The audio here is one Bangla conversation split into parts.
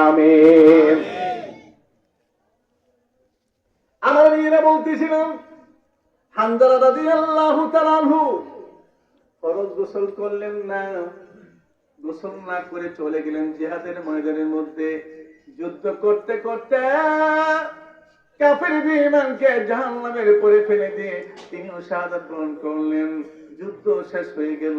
আমিন। আমার মেয়েরা বলতেছিলাম আল্লাহ তালানহু ফরজ গোসল করলেন না, গোসল না করে চলে গেলেন জিহাদের ময়দানের মধ্যে, যুদ্ধ করতে করতে বিমানকে জাহান্নামের পরে ফেলে দিয়ে তিনিও শাহাদাত গ্রহণ করলেন। যুদ্ধ শেষ হয়ে গেল।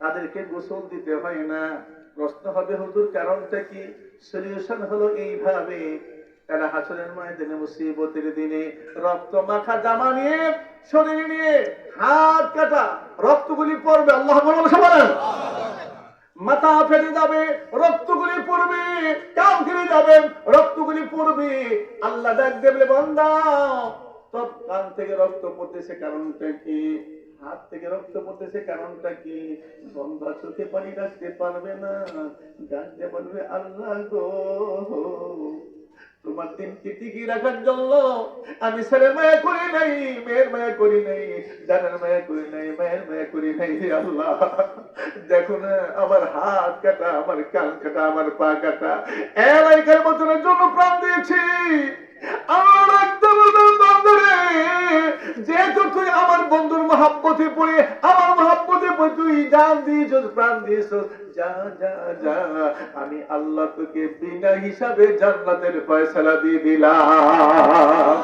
তাদেরকে গোসল দিতে হয় না। প্রশ্ন হবে, হুজুর, কারণটা কি? সলিউশন হলো এইভাবে, তারা হাসরের ময়দানে মুসিবতের দিনে রক্ত মাখা জামা নিয়ে, শরীর নিয়ে হাত কাটা, রক্তগুলি পড়বে, আল্লাহ বলুন মাথা ফেটে যাবে, রক্তগুলি পড়বে, কান ফিরে যাবে, রক্তগুলি পড়বে। আল্লাহ ডাক দেবে, বন্দা তোর কান থেকে রক্ত পড়তেছে, কারণটা কি? হাত থেকে রক্ত পড়তেছে, কারণটা কি? বন্ধা চোখে পানি রাখতে পারবে না ডাকতে বলবে আল্লাহ গো। তোমার দিনকে টিকিয়ে রাখার জন্য? আমি ছেলের মায়া করি নাই, মেয়ের মায়া করি নাই, জানের মায়া করি নাই, মায়ের মায়া করি নাই আল্লাহ। দেখো না আমার হাত কাটা, আমার কান কাটা, আমার পা কাটা এলাকার মতনের জন্য প্রাণ দিয়েছি। জান দিয়েছ প্রাণ দিয়েছ, যা যা যা, আমি আল্লাহ তোকে বিনা হিসাবে জান্নাতের ফয়সালা দিয়ে দিলাম।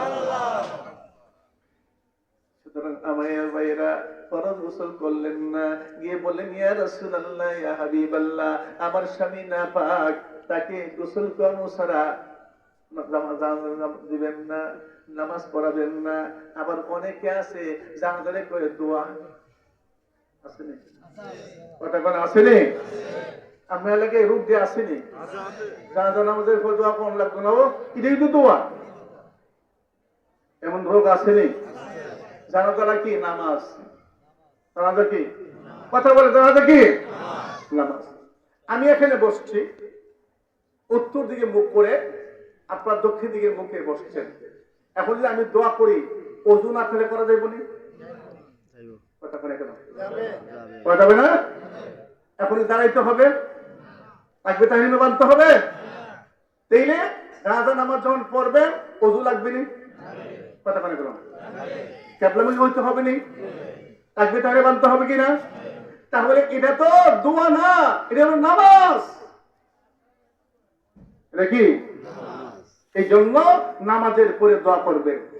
আমার স্বামী না পাক তাকে গোসল করানো ছাড়া দিবেন না, নামাজ পড়াবেন না, আবার অনেকে আছে জানাজারে করে দোয়া কথা কোন আসেনি? আপনার এলাকায় রূপ দিয়ে আসেনি? জানাজা নামাজের পর দোয়া কোন না ও এটাই দোয়া। এমন রোগ আসেনি? কি? নামাজ। জানাজা কি? কথা বলে জানাজা কি? নামাজ। আমি এখানে বসছি। উত্তর দিকে মুখ করে আপনার দক্ষিণ দিকে মুখে বসছেন। এখন যদি আমি দোয়া করি অজু না ফেলে করা যায় বলি? করা যাবে। না? এখন দাঁড়াইতে হবে। বানতে হবে। তাইলে রাজা নামাজ যখন পড়বেন অজু লাগবে নি? কথা ক্যাবলামি হইতে হবে নি? তাহলে বানতে হবে কিনা? তাহলে এটা তো দোয়া না এটা হলো নামাজ। এটা কি? এই জন্য নামাজের পরে দোয়া করবেন।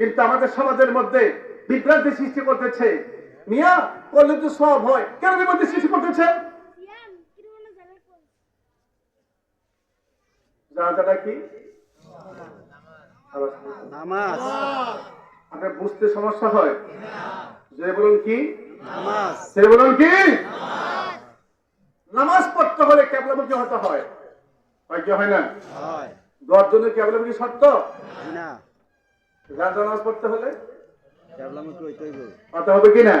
কিন্তু আমাদের সমাজের মধ্যে বিভ্রান্তি সৃষ্টি করতেছে। মিয়া করলে তো সব হয়। কেন বিভ্রান্তি সৃষ্টি করতেছে? জানাজাটা কি? আপনার বুঝতে সমস্যা হয়? যে বলুন কি? নামাজ। সে বলুন কি? নামাজ পড়তে হলে কেবলামুখী হতে হয়। হয় কি হয় না? দশ জনের কেবলামুখী শর্ত? না। রাজা নামাজ পড়তে হলে? ডেভেলপমেন্ট হইতে হইব হতে হবে কি না?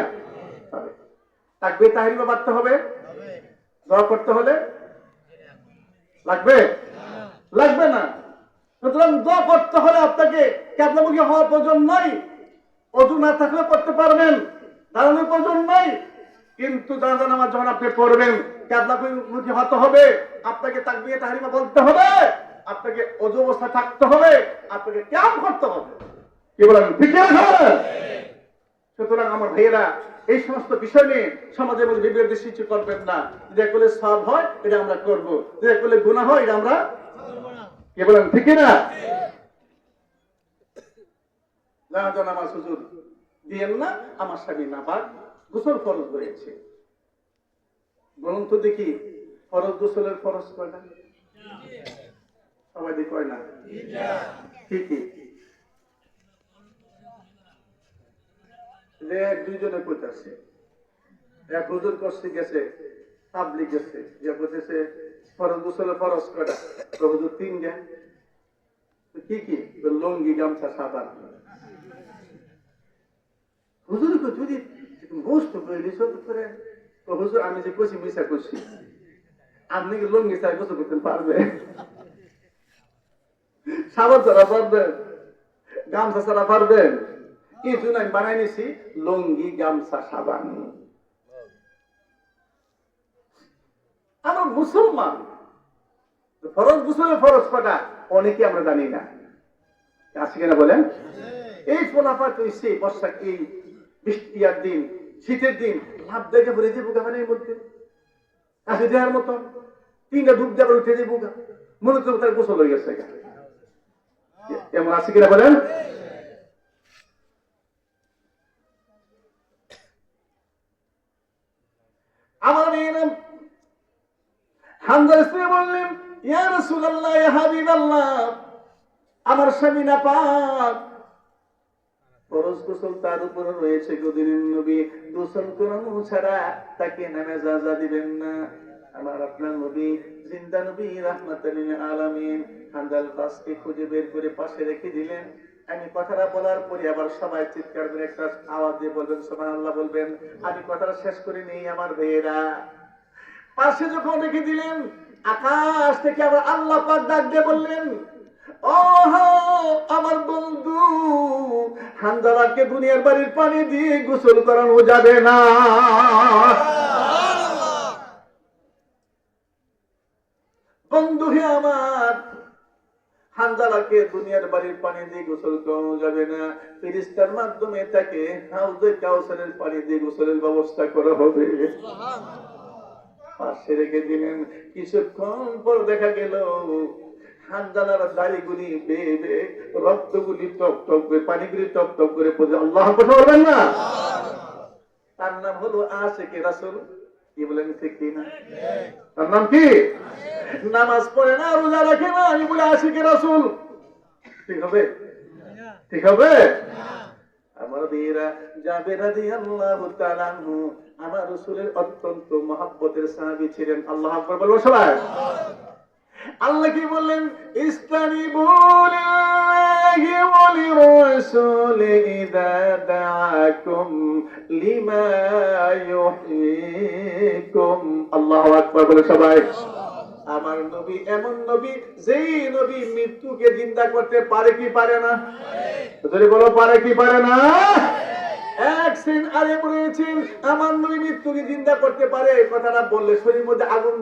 হবে তাহিরিমা বাড়তে হবে। দোয়া করতে হলে? লাগবে? লাগবে না। সুতরাং দোয়া করতে হলে আপনাকে ক্যাবলামুখী হওয়ার প্রয়োজন নাই। অজু না থাকলে করতে পারবেন। দাঁড়ানোর প্রয়োজন নাই। কিন্তু দাঁড়া নামাজ যখন আপনি পড়বেন ক্যাবলামুখী হতে হবে। আপনাকে তাকবিয়ে তাহারিমা বলতে হবে। আপনাকে অজু অবস্থা থাকতে হবে। আপনাকে ক্যাম করতে হবে। কি বলেন ঠিক সুতরাং আমার ভাইয়েরা, এই সমস্ত বিষয় নিয়ে সমাজের মধ্যে বিভ্রান্তি সৃষ্টি করবেন না। যেটা করলে সব হয়, এটা আমরা করব। যেটা করলে গুণা হয়, এটা আমরা কে বলেন ঠিক না জানাজা নামাজ হুজুর দিয়েন না, আমার স্বামী না পাক, গোসল ফরজ রয়েছে। বলুন তো দেখি, ফরজ গোসলের ফরজ কয়টা? সবাই কয় না? ঠিকই। এক, দুইজনে কইতাছে। এক হুজুর করছে গেছে তাবলিগ গেছে। যে বলতেছে ফরজ গোসলে ফরজ কটা প্রভু তিন জ্ঞান। কি কি? লুঙ্গি, গামছা, সাবান। হুজুর কো যদি গোস্ত কইলি সব করে। তো হুজুর, আমি যে কইছি মিশা করছি আপনি কি লুঙ্গি চাই গোসল করতে পারবে সাবান ছাড়া পারবেন, গামছা ছাড়া পারবেন। জন্য আমি বানাই নিছি। লুঙ্গি, গামছা, সাবান। আমরা মুসলমান। ফরজ গুসলে ফরজ কটা অনেকে আমরা জানি না। আছে কিনা বলেন? এই তুই সেই বর্ষা এই বৃষ্টিয়ার দিন, শীতের দিন লাভ দেখে ভরে যাব গানের মধ্যে। আছে দেওয়ার মতো। তিনটা ডুব দেওয়ার উঠে যাব গা। মনে তো তার গোসল হয়ে গেছে এমন আছে কিনা বলেন? আমার মেয়েরা, হামজার স্ত্রী বললেন আমার স্বামী না পাক। তার রয়েছে নবী। ছাড়া তাকে নামে দিবেন না। আমার আপনার নবী, জিন্দা নবী হান্দাল খুঁজে বের করে পাশে রেখে দিলেন। আমি কথাটা বলার পরে আবার সবাই চিৎকার করে একটা আওয়াজ দিয়ে বলবেন সুবহানাল্লাহ বলবেন। আমি কথাটা শেষ করে নেই আমার ভাইয়েরা। পাশে যখন রেখে দিলেন আকাশ থেকে আবার আল্লাহ পাক ডাক দিয়ে বললেন আমার বন্ধু হান্দালাকে দুনিয়ার বাড়ির পানি দিয়ে গোসল করানো যাবে না। বন্ধু হে আমার হানজালাকে দুনিয়ার বাড়ির পানি দিয়ে গোসল করানো যাবে না। ফিরিস্তার মাধ্যমে তাকে হাউজে কাউসারের পানি দিয়ে গোসলের ব্যবস্থা করা হবে। পাশে রেখে দিলেন। কিছুক্ষণ পর দেখা গেল, হানজালার দাড়িগুলি বেয়ে বেয়ে রক্তগুলি টক টক করে, পানিগুলি টক টক করে পড়ে। আল্লাহ কথা বলবেন না? তার নাম হলো আশেকে রাসুল। কি বলেন না? তার নাম কি? নামাজ পড়ে না, রোজা রাখে না, আমি বলে আশিকে রাসুল? ঠিক হবে? ঠিক হবে? আমার বিয়েরা যাবে রাজি আল্লাহ তালানহু আমার রসুলের অত্যন্ত মহাব্বতের সাহাবি ছিলেন আল্লাহ আকবর, বলব সবাই। আল্লাহ কি বললেন? ইসলামি বলিল্লাহি ওয়ালি রাসূলি ইযা দাআকুম লিমা ইউহয়িকুম আল্লাহু আকবার বলে সবাই। আমার নবী এমন নবী, যেই নবী মৃত্যুকে জিন্দা করতে পারে কি পারে না? যদি বলো, পারে কি পারে না? এক সিন আগে বলেছেন আমার নবী মৃত্যুকে জিন্দা করতে পারে কথাটা বললে শরীর মধ্যে আগুন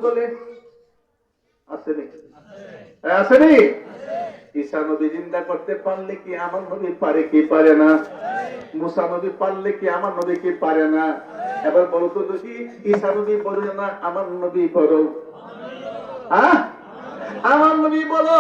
জিন্দা করতে পারলে কি আমার পারে কি পারে না? পারলে কি আমার কি পারে না? এবার বলতো ঈসা নবী বলে না আমার নবী হ্যাঁ আমার নবী বলো,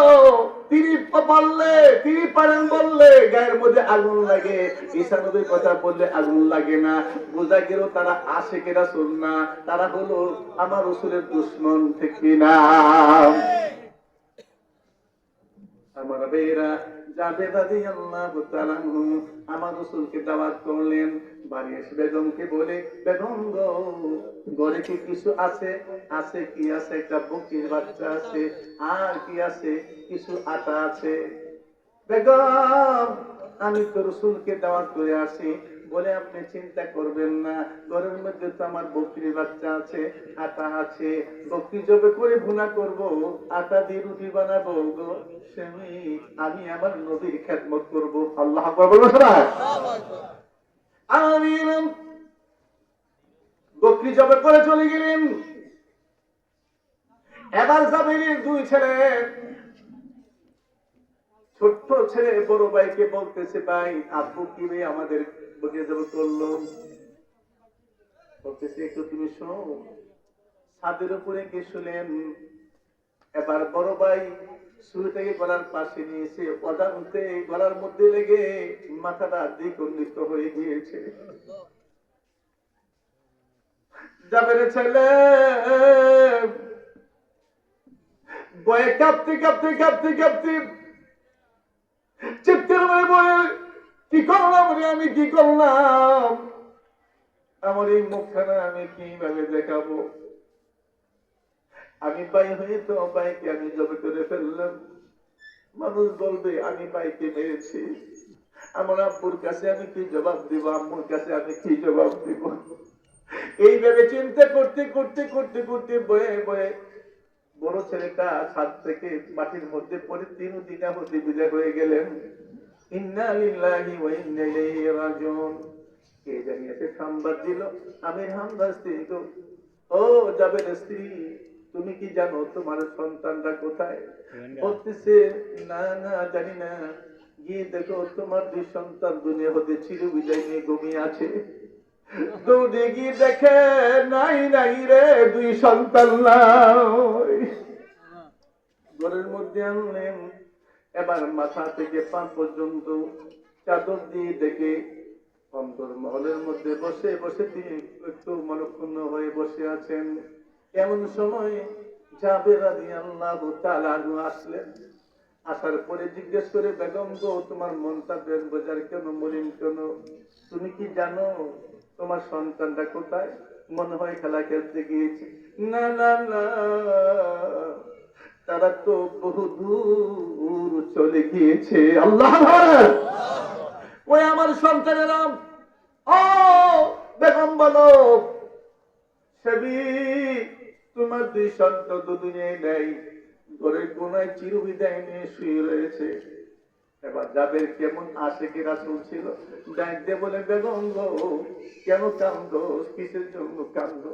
তিনি পারলে তিনি পারেন বললে, গায়ের মধ্যে আগুন লাগে ঈশা নবীর কথা বললে আগুন লাগে না। বোঝা গেল তারা আসে কেনা না তারা হলো আমার রসুলের দুশ্মন থেকে না আমার বেরা যাবে দাদি আল্লাহ তালানহু আমার রসুলকে দাওয়াত করলেন, বাড়ি এসে বেগমকে বলে, বেগম গো, ঘরে কি কিছু আছে? আছে কি আছে? একটা বকির বাচ্চা আছে, আর কি আছে? কিছু আটা আছে। বেগম, আমি তো রসুলকে দাওয়াত করে আসি বলে আপনি চিন্তা করবেন না। ঘরের মধ্যে তো আমার বকরির বাচ্চা আছে আটা আছে। বকরি জবে করে ভুনা করব, আটা দিয়ে রুটি বানাবো, গো স্বামী, আমি আমার নবীর খেদমত করব। আল্লাহ আমি বকরি জবে করে চলে গেলেন। এবার জামিনের দুই ছেলে, ছোট্ট ছেলে, বড় ভাইকে বলতেছে, ভাই আব্বু কি আমাদের বকিয়ে যাব করল। বলতেছে একটু তুমি শোনো ছাদের উপরে গিয়ে শুলেন এবার বড় ভাই শুরু থেকে গলার পাশে নিয়েছে। অজান্তে গলার মধ্যে লেগে মাথাটা দ্বিখণ্ডিত হয়ে গিয়েছে। যাবে রে ছেলে। বয়ে কাঁপতে কাঁপতে কাঁপতে কাঁপতে চিত্তের মনে বলে কি করলাম রে? আমি কি করলাম? আমার এই মুখখানা আমি কীভাবে দেখাবো? আমি পাই হয়ে তো পাইকে আমি জবে করে ফেললাম। মানুষ বলবে, আমি পাইকে মেরেছি আমার আব্বুর কাছে আমি কি জবাব দিব? আম্মুর কাছে আমি কি জবাব দিব? এইভাবে চিন্তা করতে করতে করতে করতে বয়ে বয়ে বড় ছেলেটা ছাদ থেকে মাটির মধ্যে পড়ে তিন দিনা হতে বিদায় হয়ে গেলেন। ইন্না লিল্লাহি ওয়া ইন্না ইলাইহি রাজিউন। কে জানি এসে সংবাদ দিল? আমির হামদার স্ত্রী ও যাবের স্ত্রী তুমি কি জানো তোমার সন্তানরা কোথায়? বলতেছে না না জানি না। গিয়ে দেখো তোমার দুই সন্তান দুনিয়া হতে চির বিদায় নিয়ে ঘুমিয়ে আছে। দৌড়ে গিয়ে দেখে নাই নাই রে দুই সন্তান নাই। ঘরের মধ্যে আনলেন। এবার মাথা থেকে পা পর্যন্ত চাদর দিয়ে দেখে অন্তর মহলের মধ্যে বসে বসে তিনি একটু মনক্ষুণ্ণ হয়ে বসে আছেন। এমন সময় আসলেন। আসার পরে জিজ্ঞেস করে, বেগম গো, তোমার মনটা বেশ বোঝার কেন, মলিন কেন? তুমি কি জানো তোমার সন্তানটা কোথায়? মনে হয় খেলা খেলতে গিয়েছে। না না না। তারা তো বহু দূর চলে গিয়েছে। আল্লাহ ওই আমার সন্তানেরা ও বেগম বলো। সেবি, তোমার দুই সন্তান দুনিয়ায় নেই। ঘরের কোনায় নিয়ে শুয়ে রয়েছে। এবার যাদের কেমন আসে কি রাসুল ছিল বলে, বেগম গো, কেন কান্দ? কিসের জন্য কান্দ?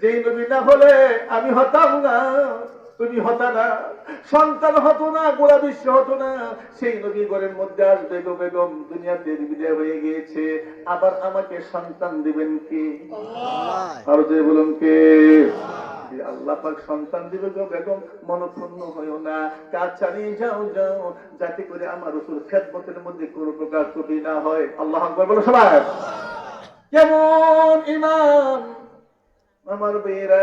যেই নবী না হলে আমি হতাম না। তুমি হতা না সন্তান হতো না গোড়া বিশ্ব হতো না। সেই নবী ঘরের মধ্যে আসবে গো বেগম দুনিয়াতে বিদায় হয়ে গিয়েছে। আবার আমাকে সন্তান দিবেন কি? আরও যে বলুন কে? আল্লাহ পাক সন্তান দিবে গো বেগম মনক্ষুণ্ণ হইও না। কাজ চালিয়ে যাও যাও। যাতে করে আমার রসুল খেদমতের মধ্যে কোনো প্রকার ত্রুটি না হয়। আল্লাহ আকবার বলো সবাই। কেমন ইমাম আমার বেয়েরা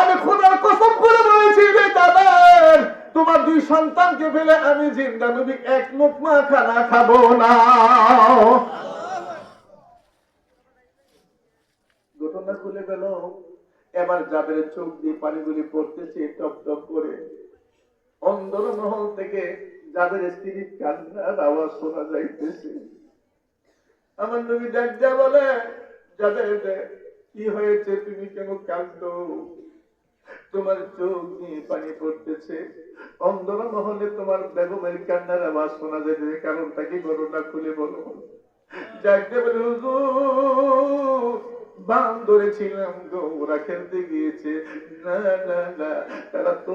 আমি খোদার কসম করে বলেছি রে দাদা, তোমার দুই সন্তানকে ফেলে আমি জিন্দা নবী, এক লোকমা খানা খাব না। ঘটনা খুলে গেল। এবার জাবের চোখ দিয়ে পানিগুলি পড়তেছে টপ টপ করে। অন্দর মহল থেকে যাদের স্ত্রীর কান্নার আওয়াজ শোনা যাইতেছে। আমার নবী ডাক দেয়া বলে যাদের কি হয়েছে? তুমি কেন কাঁদো তোমার চোখ দিয়ে পানি পড়তেছে। অন্দর মহলে তোমার বেগমের কান্নার আওয়াজ শোনা যাইতেছে কারণটা কি ঘটনা খুলে বলো। ডাকতে বলে, হুজুর, বাম ধরেছিলাম গো, ওরা খেলতে গিয়েছে। না না না, তারা তো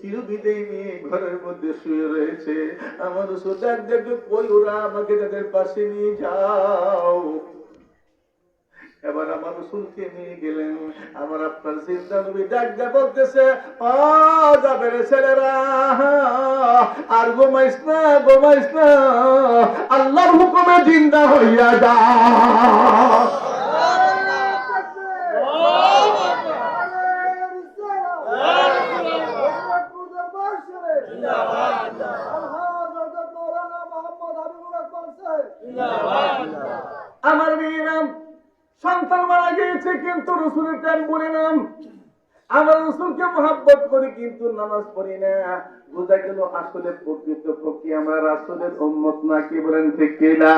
চিরবিদায় নিয়ে ঘরের মধ্যে শুয়ে রয়েছে। আমার সোজার দেখে কই ওরা? আমাকে তাদের পাশে নিয়ে যাও। এবার আমার রসুলকে নিয়ে গেলেন। আমার আপনার চিন্তা নবী ডাক যা বলতেছে ও যাবের ছেলেরা, আর গোমাইস না গোমাইস না, আল্লাহর হুকুমে জিন্দা হইয়া যা আমার মেয়েরাম সন্তান মারা গিয়েছে কিন্তু রসুলের টাইম বলে নাম আমার রসুলকে মহাব্বত করি, কিন্তু নামাজ পড়ি না। বোঝা গেল আসলে প্রকৃত পক্ষে আমার আসলে উম্মত না, কি বলেন ঠিক কিনা?